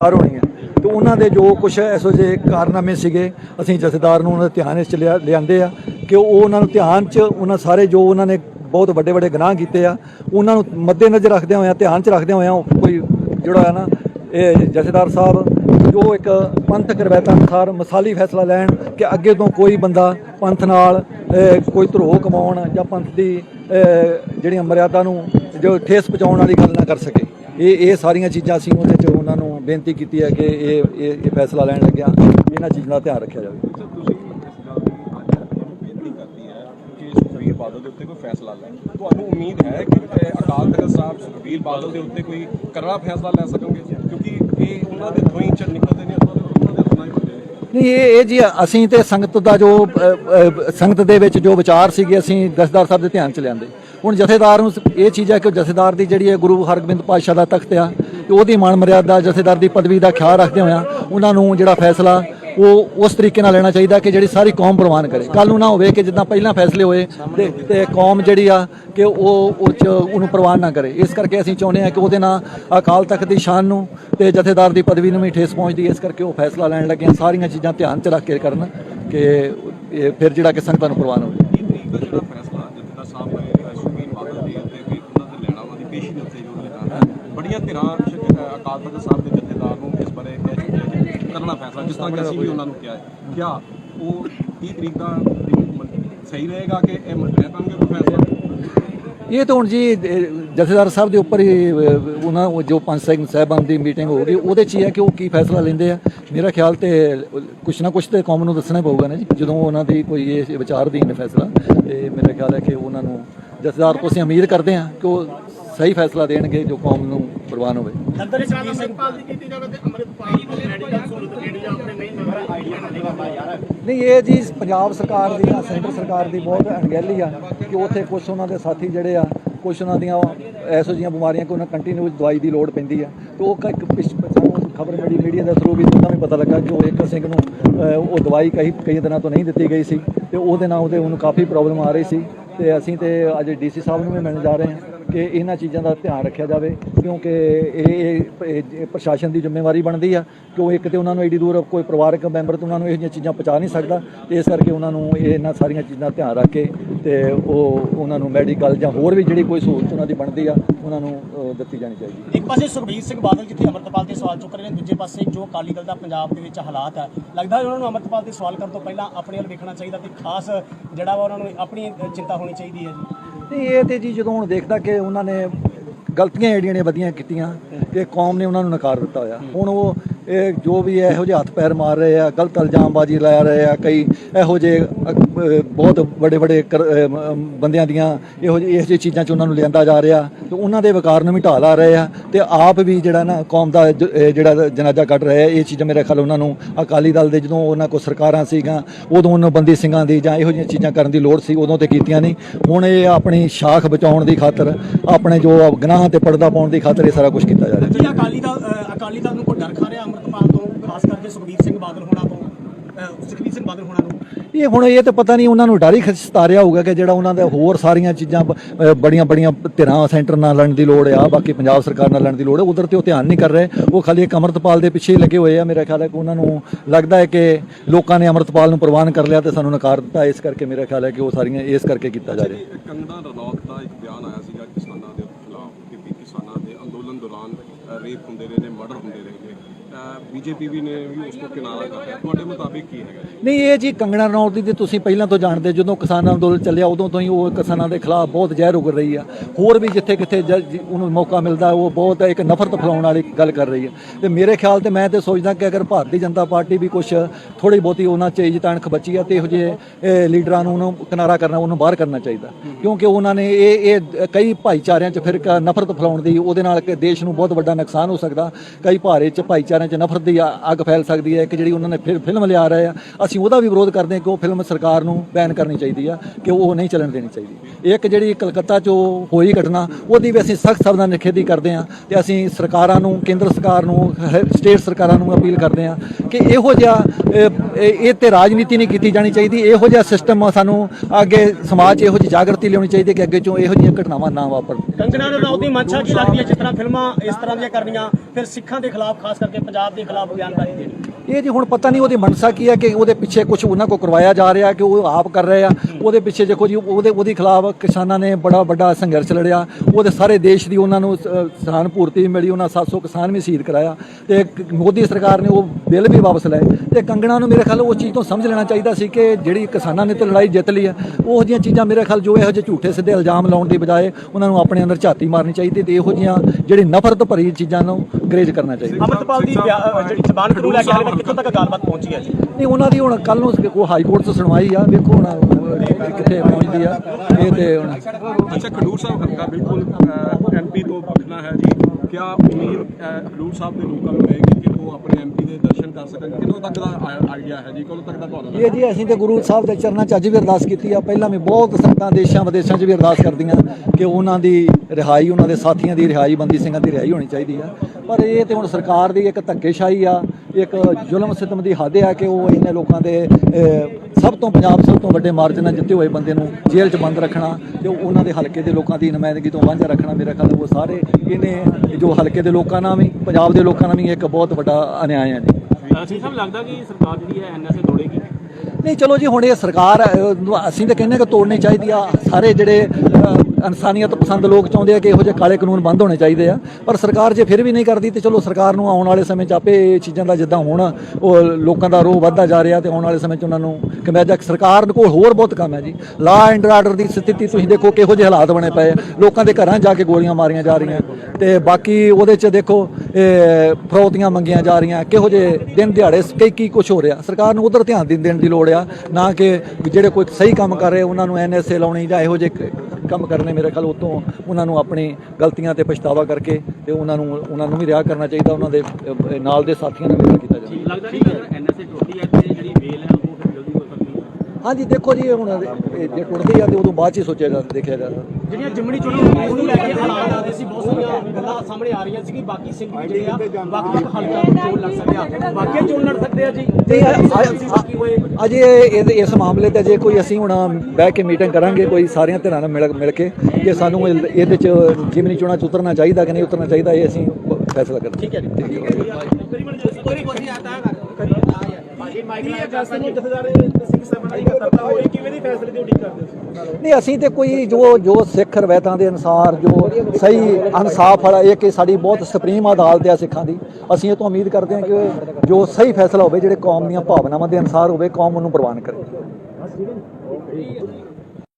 ਪਾਰ ਹੋਣੀ ਹੈ ਤੇ ਉਹਨਾਂ ਦੇ ਜੋ ਕੁਝ ਐਸੋ ਜਿਹੇ ਕਾਰਨਾਮੇ ਸੀਗੇ, ਅਸੀਂ ਜਥੇਦਾਰ ਨੂੰ ਉਹਨਾਂ ਦੇ ਧਿਆਨ ਵਿੱਚ ਲਿਆ- ਲਿਆਂਦੇ ਆ ਕਿ ਉਹ ਉਹਨਾਂ ਨੂੰ ਧਿਆਨ 'ਚ ਉਹਨਾਂ ਸਾਰੇ ਜੋ ਉਹਨਾਂ ਨੇ ਬਹੁਤ ਵੱਡੇ ਵੱਡੇ ਗੁਨਾਹ ਕੀਤੇ ਆ, ਉਹਨਾਂ ਨੂੰ ਮੱਦੇਨਜ਼ਰ ਰੱਖਦਿਆਂ ਹੋਇਆਂ, ਧਿਆਨ 'ਚ ਰੱਖਦਿਆਂ ਹੋਇਆਂ ਕੋਈ ਜਿਹੜਾ ਹੈ ਨਾ, ਇਹ ਜਥੇਦਾਰ ਸਾਹਿਬ ਜੋ ਇੱਕ ਪੰਥਕ ਰਵਾਇਤਾਂ ਅਨੁਸਾਰ ਮਸਾਲੀ ਫੈਸਲਾ ਲੈਣ ਕਿ ਅੱਗੇ ਤੋਂ ਕੋਈ ਬੰਦਾ ਪੰਥ ਨਾਲ ਕੋਈ ਧਰੋਹ ਕਮਾਉਣ ਜਾਂ ਪੰਥ ਦੀ ਜਿਹੜੀਆਂ ਮਰਿਆਦਾ ਨੂੰ ਜੋ ਠੇਸ ਪਹੁੰਚਾਉਣ ਵਾਲੀ ਗੱਲ ਨਾ ਕਰ ਸਕੇ। ਇਹ ਇਹ ਸਾਰੀਆਂ ਚੀਜ਼ਾਂ ਅਸੀਂ ਉਹਦੇ 'ਚ ਉਹਨਾਂ ਨੂੰ ਬੇਨਤੀ ਕੀਤੀ ਹੈ ਕਿ ਇਹ ਇਹ ਇਹ ਫੈਸਲਾ ਲੈਣ ਲੱਗਿਆ ਇਹਨਾਂ ਚੀਜ਼ਾਂ ਦਾ ਧਿਆਨ ਰੱਖਿਆ ਜਾਵੇ। ਬਾਦਲ ਦੇ ਉੱਤੇ ਕੋਈ ਫੈਸਲਾ ਲੈਣ। ਤੁਹਾਨੂੰ ਉਮੀਦ ਹੈ ਕਿ ਅ, ਅਕਾਲ ਤਖਤ ਸਾਹਿਬ ਸੁਖਬੀਰ ਬਾਦਲ ਦੇ ਉੱਤੇ ਕੋਈ ਕਰੜਾ ਫੈਸਲਾ ਲੈ ਸਕਣਗੇ? ਕਿਉਂਕਿ ਇਹ ਉਹਨਾਂ ਦੇ ਥੋਈ ਚ ਨਿਕਲਦੇ ਨੇ ਉਹਨਾਂ ਦੇ ਉਹਨਾਂ ਦੇ ਆਪਣਾ ਹੀ ਹੁੰਦੇ ਨੇ। ਨਹੀਂ ਇਹ ਇਹ ਜੀ ਅਸੀਂ ਤੇ ਸੰਗਤ ਦਾ ਜੋ ਸੰਗਤ ਦੇ ਵਿੱਚ ਜੋ ਵਿਚਾਰ ਸੀਗੇ ਅਸੀਂ ਦਸਦਾਰ ਸਾਹਿਬ ਦੇ ਧਿਆਨ ਚ ਲਿਆਂਦੇ। ਹੁਣ ਜਥੇਦਾਰ ਨੂੰ ਇਹ ਚੀਜ਼ ਹੈ ਕਿ ਜਥੇਦਾਰ ਦੀ ਜਿਹੜੀ ਹੈ ਗੁਰੂ ਹਰਗੋਬਿੰਦ ਪਾਤਸ਼ਾਹ ਦਾ ਤਖਤ ਆ, ਤੇ ਉਹਦੀ ਮਾਣ ਮਰਿਆਦਾ ਜਥੇਦਾਰ ਦੀ ਪਦਵੀ ਦਾ ਖਿਆਲ ਰੱਖਦੇ ਹੋਇਆ ਉਹਨਾਂ ਨੂੰ ਜਿਹੜਾ ਫੈਸਲਾ, ਉਹ ਉਸ ਤਰੀਕੇ ਨਾਲ ਲੈਣਾ ਚਾਹੀਦਾ ਕਿ ਜਿਹੜੀ ਸਾਰੀ ਕੌਮ ਪ੍ਰਵਾਨ ਕਰੇ। ਕੱਲ ਨੂੰ ਨਾ ਹੋਵੇ ਕਿ ਜਿੱਦਾਂ ਪਹਿਲਾਂ ਫੈਸਲੇ ਹੋਏ, ਤੇ ਕੌਮ ਜਿਹੜੀ ਆ ਕਿ ਉਹ ਉਹ ਚ ਉਹਨੂੰ ਪ੍ਰਵਾਨ ਨਾ ਕਰੇ। ਇਸ ਕਰਕੇ ਅਸੀਂ ਚਾਹੁੰਦੇ ਹਾਂ ਕਿ ਉਹਦੇ ਨਾਲ ਅਕਾਲ ਤਖਤ ਦੀ ਸ਼ਾਨ ਨੂੰ ਤੇ ਜਥੇਦਾਰ ਦੀ ਪਦਵੀ ਨੂੰ ਵੀ ਠੇਸ ਪਹੁੰਚਦੀ ਇਸ ਕਰਕੇ ਉਹ ਫੈਸਲਾ ਲੈਣ ਲੱਗੇ ਸਾਰੀਆਂ ਚੀਜ਼ਾਂ ਧਿਆਨ ਚ ਰੱਖ ਕੇ ਕਰਨ, ਕਿ ਇਹ ਫਿਰ ਜਿਹੜਾ ਕਿ ਸੰਗਤਾਂ ਨੂੰ ਪ੍ਰਵਾਨ ਹੋਵੇ ਇਹ ਤਰੀਕ ਦਾ ਜਿਹੜਾ ਫੈਸਲਾ ਜਥੇਦਾਰ ਸਾਹਿਬ ਨੇ ਅ, ਸੁਖਬੀਰ ਬਾਦਲ ਦੇ ਉੱਤੇ ਵੀ ਉਹਨਾਂ ਦੇ ਲੈਣਾ ਉਹਨਾਂ ਦੀ ਪੇਸ਼ੀ ਦੇ ਉੱਤੇ ਜੋ ਲੈਣਾ ਬੜੀਆਂ ਧਿਰਾਂ ਅਕਾਲ ਤਖਤ ਸਾਹਿਬ ਦੇ ਜਥੇਦਾਰ ਨੂੰ ਇਸ ਬਾਰੇ ਕਰਨਾ ਫੈਸਲਾ ਜਿਸ ਤਰ੍ਹਾਂ ਕਿ ਅਸੀਂ ਵੀ ਉਹਨਾਂ ਨੂੰ ਕਿਹਾ ਹੈ। ਕਿਆ ਉਹ 30 ਤਰੀਕ ਦਾ ਸਹੀ ਰਹੇਗਾ ਕਿ ਇਹ ਮੰਨਿਆ ਕਰਨਗੇ ਕੋਈ ਫੈਸਲਾ? ਇਹ ਤਾਂ ਹੁਣ ਜੀ ਜਥੇਦਾਰ ਸਾਹਿਬ ਦੇ ਉੱਪਰ ਹੀ ਉਹਨਾਂ ਜੋ ਪੰਜ ਸਿੰਘ ਸਾਹਿਬਾਨ ਦੀ ਮੀਟਿੰਗ ਹੋਊਗੀ ਉਹਦੇ 'ਚ ਹੀ ਹੈ ਕਿ ਉਹ ਕੀ ਫੈਸਲਾ ਲੈਂਦੇ ਆ। ਮੇਰਾ ਖਿਆਲ ਤੇ ਕੁਛ ਨਾ ਕੁਛ ਤੇ ਕੌਮ ਨੂੰ ਦੱਸਣਾ ਹੀ ਪਊਗਾ ਨਾ ਜੀ, ਜਦੋਂ ਉਹਨਾਂ ਦੀ ਕੋਈ ਇਹ ਵਿਚਾਰਧੀਨ ਫੈਸਲਾ। ਤੇ ਮੇਰਾ ਖਿਆਲ ਹੈ ਕਿ ਉਹਨਾਂ ਨੂੰ ਜਥੇਦਾਰ ਤੋਂ ਅਸੀਂ ਉਮੀਦ ਕਰਦੇ ਹਾਂ ਕਿ ਉਹ ਸਹੀ ਫੈਸਲਾ ਦੇਣਗੇ ਜੋ ਕੌਮ ਨੂੰ ਪ੍ਰਵਾਨ ਹੋਵੇ। ਅੰਦਰ ਸੁਖਬੀਰ ਸਿੰਘ ਪਾਲ ਦੀ ਕੀਤੀ ਜਾਵੇ ਤੇ ਅੰਮ੍ਰਿਤਪਾਲ ਦੀ ਮੈਡੀਕਲ ਸਹੂਲਤ ਜਿਹੜੀ ਆ ਆਪਣੇ ਨਹੀਂ ਮੈਂਬਰ ਆਈਡੀਆ ਨਾਲ ਦੇਗਾ ਯਾਰ ਨਹੀਂ ਇਹ ਜੀ ਪੰਜਾਬ ਸਰਕਾਰ ਦੀ ਜਾਂ ਸੈਂਟਰ ਸਰਕਾਰ ਦੀ ਬਹੁਤ ਅਣਗਹਿਲੀ ਆ ਕਿ ਉੱਥੇ ਕੁਝ ਉਹਨਾਂ ਦੇ ਸਾਥੀ ਜਿਹੜੇ ਆ ਕੁਝ ਉਹਨਾਂ ਦੀਆਂ ਐਸੋ ਜੀਆਂ ਬਿਮਾਰੀਆਂ ਕਿ ਉਹਨਾਂ ਕੰਟੀਨਿਊ ਦਵਾਈ ਦੀ ਲੋੜ ਪੈਂਦੀ ਆ। ਤੇ ਉਹ ਇੱਕ ਖਬਰ ਮਿਲੀ ਮੀਡੀਆ ਦੇ ਥਰੂ ਵੀ ਉਹਨਾਂ ਨੂੰ ਪਤਾ ਲੱਗਾ ਕਿ ਉਹ ਇੱਕ ਸਿੰਘ ਨੂੰ ਉਹ ਦਵਾਈ ਕਈ ਕਈ ਦਿਨਾਂ ਤੋਂ ਨਹੀਂ ਦਿੱਤੀ ਗਈ ਸੀ ਤੇ ਉਹਦੇ ਨਾਲ ਉਹਦੇ ਉਹਨੂੰ ਕਾਫੀ ਪ੍ਰੋਬਲਮ ਆ ਰਹੀ ਸੀ। ਤੇ ਅਸੀਂ ਤੇ ਅੱਜ ਡੀਸੀ ਸਾਹਿਬ ਨੂੰ ਵੀ ਮਿਲਣ ਜਾ ਰਹੇ ਹਾਂ। ਕਿ ਇਹਨਾਂ ਚੀਜ਼ਾਂ ਦਾ ਧਿਆਨ ਰੱਖਿਆ ਜਾਵੇ, ਕਿਉਂਕਿ ਇਹ, ਇਹ- ਪ੍ਰਸ਼ਾਸਨ ਦੀ ਜ਼ਿੰਮੇਵਾਰੀ ਬਣਦੀ ਆ, ਕਿ ਉਹ ਇੱਕ ਤੇ ਉਹਨਾਂ ਨੂੰ ਐਡੀ ਦੂਰ ਕੋਈ ਪਰਿਵਾਰਕ ਮੈਂਬਰ ਤੇ ਉਹਨਾਂ ਨੂੰ ਇਹ ਜਿਹੀਆਂ ਚੀਜ਼ਾਂ ਪਹੁੰਚਾ ਨਹੀਂ ਸਕਦਾ ਇਸ ਕਰਕੇ ਉਹਨਾਂ ਨੂੰ ਇਹ ਇਹਨਾਂ ਸਾਰੀਆਂ ਚੀਜ਼ਾਂ ਧਿਆਨ ਰੱਖ ਕੇ ਤੇ ਉਹ ਉਹਨਾਂ ਨੂੰ ਮੈਡੀਕਲ ਜਾਂ ਹੋਰ ਵੀ ਜਿਹੜੀ ਕੋਈ ਸਹੂਲਤ ਉਹਨਾਂ ਦੀ ਬਣਦੀ ਆ, ਉਹਨਾਂ ਨੂੰ ਦਿੱਤੀ ਜਾਣੀ ਚਾਹੀਦੀ ਇੱਕ ਪਾਸੇ ਸੁਖਬੀਰ ਸਿੰਘ ਬਾਦਲ ਜਿੱਥੇ ਅੰਮ੍ਰਿਤਪਾਲ ਦੇ ਸਵਾਲ ਚੁੱਕ ਰਹੇ ਨੇ, ਦੂਜੇ ਪਾਸੇ ਜੋ ਅਕਾਲੀ ਦਲ ਦਾ ਪੰਜਾਬ ਦੇ ਵਿੱਚ ਹਾਲਾਤ ਆ, ਲੱਗਦਾ ਉਹਨਾਂ ਨੂੰ ਅੰਮ੍ਰਿਤਪਾਲ ਦੇ ਸਵਾਲ ਕਰਨ ਤੋਂ ਪਹਿਲਾਂ ਆਪਣੇ ਵੱਲ ਵੇਖਣਾ ਚਾਹੀਦਾ, ਤੇ ਖਾਸ ਜਿਹੜਾ ਵਾ ਉਹਨਾਂ ਨੂੰ ਆਪਣੀ ਚਿੰਤਾ ਹੋਣੀ ਚਾਹੀਦੀ ਹੈ ਜੀ। ਤੇ ਇਹ ਤੇ ਜੀ ਜਦੋਂ ਹੁਣ ਦੇਖਦਾ ਕਿ ਉਹਨਾਂ ਨੇ ਗਲਤੀਆਂ ਜਿਹੜੀਆਂ ਨੇ ਵਧੀਆਂ ਕੀਤੀਆਂ ਤੇ ਕੌਮ ਨੇ ਉਹਨਾਂ ਨੂੰ ਨਕਾਰ ਦਿੱਤਾ ਹੋਇਆ। ਹੁਣ ਉਹ ਇਹ ਜੋ ਵੀ ਇਹੋ ਜਿਹੇ ਹੱਥ ਪੈਰ ਮਾਰ ਰਹੇ ਆ, ਗਲਤ ਇਲਜ਼ਾਮਬਾਜ਼ੀ ਲਾ ਰਹੇ ਆ, ਕਈ ਇਹੋ ਜਿਹੇ ਬਹੁਤ ਵੱਡੇ ਵੱਡੇ ਕਰ- ਬੰਦਿਆਂ ਦੀਆਂ ਇਹੋ ਜਿਹੇ, ਇਹੋ ਜਿਹੀ ਚੀਜ਼ਾਂ 'ਚ ਉਹਨਾਂ ਨੂੰ ਲਿਆਂਦਾ ਜਾ ਰਿਹਾ ਤੇ ਉਹਨਾਂ ਦੇ ਵਕਾਰ ਨੂੰ ਵੀ ਢਾਲ ਆ ਰਹੇ ਆ ਤੇ ਆਪ ਵੀ ਜਿਹੜਾ ਨਾ ਕੌਮ ਦਾ ਜਿਹੜਾ ਜਨਾਜ਼ਾ ਕੱਢ ਰਿਹਾ ਇਹ ਚੀਜ਼ਾਂ ਮੇਰੇ ਖਿਆਲ ਉਹਨਾਂ ਨੂੰ ਅਕਾਲੀ ਦਲ ਦੇ ਜਦੋਂ ਉਹਨਾਂ ਕੋਲ ਸਰਕਾਰਾਂ ਸੀਗੀਆਂ, ਉਦੋਂ ਉਹਨਾਂ ਬੰਦੀ ਸਿੰਘਾਂ ਦੀ ਜਾਂ ਇਹੋ ਜਿਹੀਆਂ ਚੀਜ਼ਾਂ ਕਰਨ ਦੀ ਲੋੜ ਸੀ, ਉਦੋਂ ਤੇ ਕੀਤੀਆਂ ਨਹੀਂ। ਹੁਣ ਇਹ ਆਪਣੀ ਸ਼ਾਖ ਬਚਾਉਣ ਦੀ ਖਾਤਰ, ਆਪਣੇ ਜੋ ਗੁਨਾਹਾਂ ਤੇ ਪਰਦਾ ਪਾਉਣ ਦੀ ਖਾਤਰ ਇਹ ਸਾਰਾ ਕੁਝ ਕੀਤਾ ਜਾ ਰਿਹਾ। ਕੀ ਅਕਾਲੀ ਦਲ ਅਕਾਲੀ ਦਲ ਨੂੰ ਕੋਈ ਡਰ ਖਾ ਰਿਹਾ? ਅੰਮ੍ਰਿਤਪਾਲ ਤੋਂ ਖਾਸ ਕਰਕੇ ਸੁਖਬੀਰ ਸਿੰਘ ਬਾਦਲ ਹੋਣਾ ਤੋਂ ਅ, ਸੁਖਬੀਰ ਸਿੰਘ ਬਾਦਲ ਹੋਣਾ ਨੂੰ ਇਹ ਹੁਣ ਇਹ ਤਾਂ ਪਤਾ ਨਹੀਂ ਉਹਨਾਂ ਨੂੰ ਡਰ ਹੀ ਖਿਸਤਾ ਰਿਹਾ ਹੋਊਗਾ ਕਿ ਜਿਹੜਾ ਉਹਨਾਂ ਦੇ ਹੋਰ ਸਾਰੀਆਂ ਚੀਜ਼ਾਂ ਬੜੀਆਂ ਬੜੀਆਂ ਧਿਰਾਂ ਸੈਂਟਰ ਨਾਲ ਲੜਨ ਦੀ ਲੋੜ ਆ ਬਾਕੀ ਪੰਜਾਬ ਸਰਕਾਰ ਨਾਲ ਲੜਨ ਦੀ ਲੋੜ ਹੈ ਉਧਰ ਤੇ ਉਹ ਧਿਆਨ ਨਹੀਂ ਕਰ ਰਹੇ। ਉਹ ਖਾਲੀ ਇੱਕ ਅਮਰਤਪਾਲ ਦੇ ਪਿੱਛੇ ਹੀ ਲੱਗੇ ਹੋਏ ਆ ਮੇਰਾ ਖਿਆਲ ਹੈ ਕਿ ਉਹਨਾਂ ਨੂੰ ਲੱਗਦਾ ਹੈ ਕਿ ਲੋਕਾਂ ਨੇ ਅਮਰਤਪਾਲ ਨੂੰ ਪ੍ਰਵਾਨ ਕਰ ਲਿਆ ਤੇ ਸਾਨੂੰ ਨਕਾਰ ਦਿੱਤਾ ਇਸ ਕਰਕੇ ਮੇਰਾ ਖਿਆਲ ਹੈ ਕਿ ਉਹ ਸਾਰੀਆਂ ਇਸ ਕਰਕੇ ਕੀਤਾ ਜਾ ਰਿਹਾ। ਕੰਗਨਾ ਰਣੌਤ ਦਾ ਇੱਕ ਬਿਆਨ ਆਇਆ ਸੀਗਾ ਕਿਸਾਨਾਂ ਦੇ ਖਿਲਾਫ ਕਿ ਵੀ ਕਿਸਾਨਾਂ ਦੇ ਅੰਦੋਲਨ ਦੌਰਾਨ ਰੇਪ ਹੁੰਦੇ ਰਹੇ ਨੇ ਮਰਡਰ ਹੁੰਦੇ ਰਹੇ ਨੇ। ਬੀਜੇਪੀ ਵੀ ਨੇ ਵੀ ਉਸ ਤੋਂ ਕਿਨਾਰਾ ਕਰ ਲਿਆ। ਤੁਹਾਡੇ ਮੁਤਾਬਿਕ ਕੀ ਹੈਗਾ ਨਹੀਂ, ਇਹ ਜੀ ਕੰਗਣਾ ਰਣੌਤ ਦੀ ਤੇ ਤੁਸੀਂ ਪਹਿਲਾਂ ਤੋਂ ਜਾਣਦੇ, ਜਦੋਂ ਕਿਸਾਨ ਅੰਦੋਲਨ ਚੱਲਿਆ, ਉਦੋਂ ਤੋਂ ਹੀ ਉਹ ਕਿਸਾਨਾਂ ਦੇ ਖਿਲਾਫ ਬਹੁਤ ਜ਼ਹਿਰ ਉਗਰ ਰਹੀ ਆ। ਹੋਰ ਵੀ ਜਿੱਥੇ ਕਿੱਥੇ ਉਹਨੂੰ ਮੌਕਾ ਮਿਲਦਾ, ਉਹ ਬਹੁਤ ਇੱਕ ਨਫ਼ਰਤ ਫੈਲਾਉਣ ਵਾਲੀ ਗੱਲ ਕਰ ਰਹੀ ਹੈ ਤੇ ਮੇਰੇ ਖਿਆਲ ਤੇ ਮੈਂ ਤੇ ਸੋਚਦਾ ਕਿ ਅਗਰ ਭਾਰਤੀ ਜਨਤਾ ਪਾਰਟੀ ਵੀ ਕੁਝ ਥੋੜੀ ਬਹੁਤੀ ਉਹਨਾਂ ਚ ਇੱਜ਼ਤ ਅਣਖ ਬਚੀ ਆ, ਤੇ ਇਹੋ ਜਿਹੇ ਲੀਡਰਾਂ ਨੂੰ ਉਹਨੂੰ ਕਿਨਾਰਾ ਕਰਨਾ, ਉਹਨੂੰ ਬਾਹਰ ਕਰਨਾ ਚਾਹੀਦਾ। ਕਿਉਂਕਿ ਉਹਨਾਂ ਨੇ ਇਹ ਇਹ ਕਈ ਭਾਈਚਾਰਿਆਂ 'ਚ ਫਿਰ ਨਫ਼ਰਤ ਫੈਲਾਉਣ ਦੀ, ਉਹਦੇ ਨਾਲ ਦੇਸ਼ ਨੂੰ ਬਹੁਤ ਵੱਡਾ ਨੁਕਸਾਨ ਹੋ ਸਕਦਾ। ਕਈ ਭਾਰੇ 'ਚ ਭਾਈਚਾਰਿਆਂ 'ਚ ਨਫ਼ਰਤ ਦੀ ਅੱਗ ਫੈਲ ਸਕਦੀ ਹੈ ਕਿ ਜਿਹੜੀ ਉਹਨਾਂ ਨੇ ਫਿਰ ਫਿਲਮ ਲਿਆ ਰਹੇ ਆ, ਅਸੀਂ ਉਹਦਾ ਵੀ ਵਿਰੋਧ ਕਰਦੇ ਹਾਂ ਕਿ ਉਹ ਫਿਲਮ ਸਰਕਾਰ ਨੂੰ ਬੈਨ ਕਰਨੀ ਚਾਹੀਦੀ ਆ, ਕਿ ਉਹ ਨਹੀਂ ਚੱਲਣ ਦੇਣੀ ਚਾਹੀਦੀ। ਇੱਕ ਜਿਹੜੀ ਕਲਕੱਤਾ 'ਚ ਹੋਈ ਘਟਨਾ, ਉਹਦੀ ਵੀ ਅਸੀਂ ਸਖਤ ਸ਼ਬਦਾਂ ਨਿਖੇਧੀ ਕਰਦੇ ਹਾਂ ਤੇ ਅਸੀਂ ਸਰਕਾਰਾਂ ਨੂੰ, ਕੇਂਦਰ ਸਰਕਾਰ ਨੂੰ ਸਟੇਟ ਸਰਕਾਰਾਂ ਨੂੰ ਅਪੀਲ ਕਰਦੇ ਹਾਂ ਕਿ ਇਹੋ ਜਿਹਾ, ਇਹ ਤੇ ਰਾਜਨੀਤੀ ਨਹੀਂ ਕੀਤੀ ਜਾਣੀ ਚਾਹੀਦੀ, ਇਹੋ ਜਿਹਾ ਸਿਸਟਮ ਸਾਨੂੰ ਅੱਗੇ ਸਮਾਜ 'ਚ ਇਹੋ ਜਿਹੀ ਜਾਗਰਤੀ ਲਿਆਉਣੀ ਚਾਹੀਦੀ ਕਿ ਅੱਗੇ ਚੋਂ ਇਹੋ ਜਿਹੀਆਂ ਘਟਨਾਵਾਂ ਨਾ ਵਾਪਰਨ। ਕੰਗਣਾ ਰਣੌਤ ਦੀ ਮਨਸ਼ਾ ਕੀ ਲੱਗਦੀ ਹੈ? ਜਿਸ ਤਰ੍ਹਾਂ ਫਿਲਮਾਂ ਇਸ ਤਰ੍ਹਾਂ ਦੀਆਂ ਕਰਨੀਆਂ, ਫਿਰ ਸਿੱਖਾਂ ਦੇ ਖਿਲਾਫ ਖਾਸ ਕਰਕੇ ਪੰਜਾਬ ਦੇ ਖਿਲਾਫ ਬਿਆਨਬਾਜ਼ੀ ਦੇਣੀ ਇਹ ਜੀ ਹੁਣ ਪਤਾ ਨਹੀਂ ਉਹਦੀ ਮਨਸਾ ਕੀ ਹੈ ਕਿ ਉਹਦੇ ਪਿੱਛੇ ਕੁਝ ਉਹਨਾਂ ਕੋ ਕਰਵਾਇਆ ਜਾ ਰਿਹਾ ਕਿ ਉਹ ਆਪ ਕਰ ਰਹੇ ਆ। ਉਹਦੇ ਪਿੱਛੇ ਦੇਖੋ ਜੀ ਉਹਦੇ ਉਹਦੇ ਖਿਲਾਫ ਕਿਸਾਨਾਂ ਨੇ ਬੜਾ ਵੱਡਾ ਸੰਘਰਸ਼ ਲੜਿਆ। ਉਹਦੇ ਸਾਰੇ ਦੇਸ਼ ਦੀ ਉਹਨਾਂ ਨੂੰ ਅ, ਸਹਾਨ ਪੂਰਤੀ ਮਿਲੀ ਉਹਨਾਂ 700 ਕਿਸਾਨ ਵੀ ਸ਼ਹੀਦ ਕਰਾਇਆ। ਤੇ ਮੋਦੀ ਸਰਕਾਰ ਨੇ ਉਹ ਬਿੱਲ ਵੀ ਵਾਪਸ ਲਏ। ਤੇ ਕੰਗਣਾ ਨੂੰ ਮੇਰੇ ਖਿਆਲ ਉਹ ਚੀਜ਼ ਤੋਂ ਸਮਝ ਲੈਣਾ ਚਾਹੀਦਾ ਸੀ ਕਿ ਜਿਹੜੀ ਕਿਸਾਨਾਂ ਨੇ ਤੇ ਲੜਾਈ ਜਿੱਤ ਲਈ ਹੈ ਉਹ ਜਿਹੀਆਂ ਚੀਜ਼ਾਂ ਮੇਰੇ ਖਿਆਲ ਜੋ ਇਹੋ ਜਿਹੇ ਝੂਠੇ ਸਿੱਧੇ ਇਲਜ਼ਾਮ ਲਾਉਣ ਦੀ ਬਜਾਏ ਉਹਨਾਂ ਨੂੰ ਆਪਣੇ ਅੰਦਰ ਝਾਤੀ ਮਾਰਨੀ ਚਾਹੀਦੀ ਤੇ ਇਹੋ ਜਿਹੀਆਂ ਜਿਹੜੀ ਨਫ਼ਰਤ ਭਰੀ ਚੀਜ਼ਾਂ ਨੂੰ ਗਰੇਜ ਕਰਨਾ ਚਾਹੀਦਾ। ਅਮਰਤਪਾਲ ਦੀ ਜਿਹੜੀ ਜ਼ਬਾਨ ਖੜੂ ਲੈ ਕੇ ਹਾਲੇ ਤੱਕ ਕਿੱਥੋਂ ਤੱਕ ਗੱਲਬਾਤ ਪਹੁੰਚੀ ਹੈ ਜੀ? ਨਹੀਂ ਉਹਨਾਂ ਦੀ ਹੁਣ ਕੱਲ ਨੂੰ ਕੋਈ ਹਾਈ ਕੋਰਟ 'ਚ ਸੁਣਵਾਈ ਆ ਵੇਖੋ ਹੁਣ ਕਿੱਥੇ ਪਹੁੰਚਦੀ ਆ। ਇਹ ਤੇ ਹੁਣ ਅੱਛਾ ਖਡੂਰ ਸਾਹਿਬ ਹਲਕਾ ਬਿਲਕੁਲ ਐਮਪੀ ਤੋਂ ਵੱਖਣਾ ਹੈ ਜੀ ਕਿਆ ਉਮੀਦ ਖਡੂਰ ਸਾਹਿਬ ਦੇ ਲੋਕਾਂ ਨੂੰ ਰਹੇਗੀ ਕਿ ਉਹ ਆਪਣੇ ਐਮਪੀ ਦੇ ਦਰਸ਼ਨ ਕਰ ਸਕਣ? ਕਿਦੋਂ ਤੱਕ ਦਾ ਆਈਡੀਆ ਹੈ ਜੀ? ਕਦੋਂ ਤੱਕ ਦਾ ਤੁਹਾਨੂੰ ਇਹ ਜੀ ਅਸੀਂ ਤੇ ਗੁਰੂ ਸਾਹਿਬ ਦੇ ਚਰਨਾਂ 'ਚ ਅੱਜ ਵੀ ਅਰਦਾਸ ਕੀਤੀ ਆ। ਪਹਿਲਾਂ ਵੀ ਬਹੁਤ ਸੰਗਤਾਂ ਦੇਸ਼ਾਂ ਵਿਦੇਸ਼ਾਂ 'ਚ ਵੀ ਅਰਦਾਸ ਕਰਦੀਆਂ ਕਿ ਉਹਨਾਂ ਦੀ ਰਿਹਾਈ ਉਹਨਾਂ ਦੇ ਸਾਥੀਆਂ ਦੀ ਰਿਹਾਈ ਬੰਦੀ ਸਿੰਘਾਂ ਦੀ ਰਿਹਾਈ ਹੋਣੀ ਚਾਹੀਦੀ ਆ। ਪਰ ਇਹ ਤੇ ਹੁਣ ਸਰਕਾਰ ਦੀ ਇੱਕ ਧੱਕੇਸ਼ਾਹੀ ਆ ਇੱਕ ਜ਼ੁਲਮ ਸਿਤਮ ਦੀ ਹੱਦ ਆ ਕਿ ਉਹ ਇੰਨੇ ਲੋਕਾਂ ਦੇ ਸਭ ਤੋਂ ਪੰਜਾਬ ਸਭ ਤੋਂ ਵੱਡੇ ਮਾਰਜਨ ਨਾਲ ਜਿੱਤੇ ਹੋਏ ਬੰਦੇ ਨੂੰ ਜੇਲ੍ਹ 'ਚ ਬੰਦ ਰੱਖਣਾ ਤੇ ਉਹਨਾਂ ਦੇ ਹਲਕੇ ਦੇ ਲੋਕਾਂ ਦੀ ਨੁਮਾਇੰਦਗੀ ਤੋਂ ਵਾਂਝਾ ਰੱਖਣਾ ਮੇਰਾ ਖਿਆਲ ਉਹ ਸਾਰੇ ਇਹਨੇ ਜੋ ਹਲਕੇ ਦੇ ਲੋਕਾਂ ਨਾਲ ਵੀ ਪੰਜਾਬ ਦੇ ਲੋਕਾਂ ਨਾਲ ਵੀ ਇੱਕ ਬਹੁਤ ਵੱਡਾ ਅਨਿਆਏ ਹੈ ਜੀ। ਸਿੰਘ ਸਾਹਿਬ ਲੱਗਦਾ ਕਿ ਸਰਕਾਰ ਜਿਹੜੀ ਹੈ ਐਨਐਸਏ ਤੋੜੇਗੀ? ਨਹੀਂ ਚਲੋ ਜੀ ਹੁਣ ਇਹ ਸਰਕਾਰ ਅਸੀਂ ਤਾਂ ਕਹਿੰਦੇ ਕਿ ਤੋੜਨੀ ਚਾਹੀਦੀ ਆ ਸਾਰੇ ਜਿਹੜੇ ਇਨਸਾਨੀਅਤ ਪਸੰਦ ਲੋਕ ਚਾਹੁੰਦੇ ਆ ਕਿ ਇਹੋ ਜਿਹੇ ਕਾਲੇ ਕਾਨੂੰਨ ਬੰਦ ਹੋਣੇ ਚਾਹੀਦੇ ਆ। ਪਰ ਸਰਕਾਰ ਜੇ ਫਿਰ ਵੀ ਨਹੀਂ ਕਰਦੀ ਤੇ ਚਲੋ ਸਰਕਾਰ ਨੂੰ ਆਉਣ ਵਾਲੇ ਸਮੇਂ 'ਚ ਆਪੇ ਇਹ ਚੀਜ਼ਾਂ ਦਾ ਜਿੱਦਾਂ ਹੁਣ ਉਹ ਲੋਕਾਂ ਦਾ ਰੋਹ ਵੱਧਦਾ ਜਾ ਰਿਹਾ ਤੇ ਆਉਣ ਵਾਲੇ ਸਮੇਂ 'ਚ ਉਹਨਾਂ ਨੂੰ ਕਮਿਆਜਾ ਸਰਕਾਰ ਕੋਲ ਹੋਰ ਬਹੁਤ ਕੰਮ ਹੈ ਜੀ। ਲਾ ਐਂਡ ਆਰਡਰ ਦੀ ਸਥਿਤੀ ਤੁਸੀਂ ਦੇਖੋ ਕਿਹੋ ਜਿਹੇ ਹਾਲਾਤ ਬਣੇ ਪਏ ਆ। ਲੋਕਾਂ ਦੇ ਘਰਾਂ ਜਾ ਕੇ ਗੋਲੀਆਂ ਮਾਰੀਆਂ ਜਾ ਰਹੀਆਂ। ਤੇ ਬਾਕੀ ਉਹਦੇ 'ਚ ਦੇਖੋ ਫਰੋਤੀਆਂ ਮੰਗੀਆਂ ਜਾ ਰਹੀਆਂ। ਕਿਹੋ ਜਿਹੇ ਦਿਨ ਦਿਹਾੜੇ ਕਈ ਕੀ ਕੁਝ ਹੋ ਰਿਹਾ। ਸਰਕਾਰ ਨੂੰ ਉਧਰ ਧਿਆਨ ਦੇਣ ਦੇਣ ਦੀ ਲੋੜ ਆ। ਨਾ ਕਿ ਜਿਹੜੇ ਕੋਈ ਸਹੀ ਕੰਮ ਕਰ ਰਹੇ, ਉਹਨਾਂ ਨੂੰ ਐਨਐਸਏ ਲਾਉਣੀ ਜਾਂ ਇਹੋ ਜਿਹੇ ਕੰਮ ਕਰਨੇ ਮੇਰੇ ਖਿਆਲ ਉਤੋਂ ਉਹਨਾਂ ਨੂੰ ਆਪਣੀ ਗਲਤੀਆਂ ਤੇ ਪਛਤਾਵਾ ਕਰਕੇ ਤੇ ਉਹਨਾਂ ਨੂੰ ਉਹਨਾਂ ਨੂੰ ਵੀ ਰਿਹਾ ਕਰਨਾ ਚਾਹੀਦਾ, ਉਹਨਾਂ ਦੇ ਨਾਲ ਦੇ ਸਾਥੀਆਂ ਨੂੰ ਵੀ ਕੀਤਾ ਜਾਵੇ। ਲੱਗਦਾ ਨਹੀਂ ਐਨਐਸਏ ਟੁੱਟਦੀ ਹੈ ਤੇ ਜਿਹੜੀ ਵੇਲ ਹੈ ਹਾਂਜੀ ਦੇਖੋ ਜੀ ਹੁਣ ਇਹ ਜੇ ਟੁੱਟਦੀ ਆ ਤੇ ਉਦੋਂ ਬਾਅਦ ਚ ਹੀ ਸੋਚਿਆ ਜਾ ਦੇਖਿਆ ਜਾ ਜਿਹੜੀਆਂ ਜਿਮਣੀ ਚੋਣਾਂ ਉਹਨੂੰ ਲੈ ਕੇ ਹਾਲਾਤ ਆ ਰਹੇ ਸੀ ਬਹੁਤ ਸਾਰੀਆਂ ਗੱਲਾਂ ਸਾਹਮਣੇ ਆ ਰਹੀਆਂ ਸੀ ਕਿ ਬਾਕੀ ਸਿੰਘ ਵੀ ਜਿਹੜੇ ਆ ਵੱਖ-ਵੱਖ ਹਲਕਾ ਤੋਂ ਚੋਣ ਲੜ ਸਕਦੇ ਆ। ਬਾਕੀ ਚੋਣ ਲੜ ਸਕਦੇ ਆ ਜੀ? ਬਾਕੀ ਹੋਏ। ਅਜੇ ਇਸ ਮਾਮਲੇ ਤੇ ਜੇ ਕੋਈ ਅਸੀਂ ਹੁਣ ਬਹਿ ਕੇ ਮੀਟਿੰਗ ਕਰਾਂਗੇ ਕੋਈ ਸਾਰੀਆਂ ਧਿਰਾਂ ਨਾਲ ਮਿਲ ਮਿਲ ਕੇ ਕਿ ਸਾਨੂੰ ਇਹ- ਇਹਦੇ ਚ ਜਿਮਨੀ ਚੋਣਾਂ ਚ ਉਤਰਨਾ ਚਾਹੀਦਾ ਕਿ ਨਹੀਂ ਉਤਰਨਾ ਚਾਹੀਦਾ ਇਹ ਅਸੀਂ ਫੈਸਲਾ ਕਰਾਂਗੇ। ਠੀਕ ਹੈ ਜੀ। ਨਹੀਂ, ਅਸੀਂ ਤੇ ਕੋਈ ਜੋ ਜੋ ਸਿੱਖ ਰਵਾਇਤਾਂ ਦੇ ਅਨੁਸਾਰ ਜੋ ਸਹੀ ਇਨਸਾਫ ਵਾਲਾ ਇਹ ਕਿ ਸਾਡੀ ਬਹੁਤ ਸੁਪਰੀਮ ਅਦਾਲਤ ਹੈ ਸਿੱਖਾਂ ਦੀ, ਅਸੀਂ ਇਹ ਤੋਂ ਉਮੀਦ ਕਰਦੇ ਹਾਂ ਕਿ ਜੋ ਸਹੀ ਫੈਸਲਾ ਹੋਵੇ, ਜਿਹੜੇ ਕੌਮ ਦੀਆਂ ਭਾਵਨਾਵਾਂ ਦੇ ਅਨੁਸਾਰ ਹੋਵੇ, ਕੌਮ ਉਹਨੂੰ ਪ੍ਰਵਾਨ ਕਰੇ।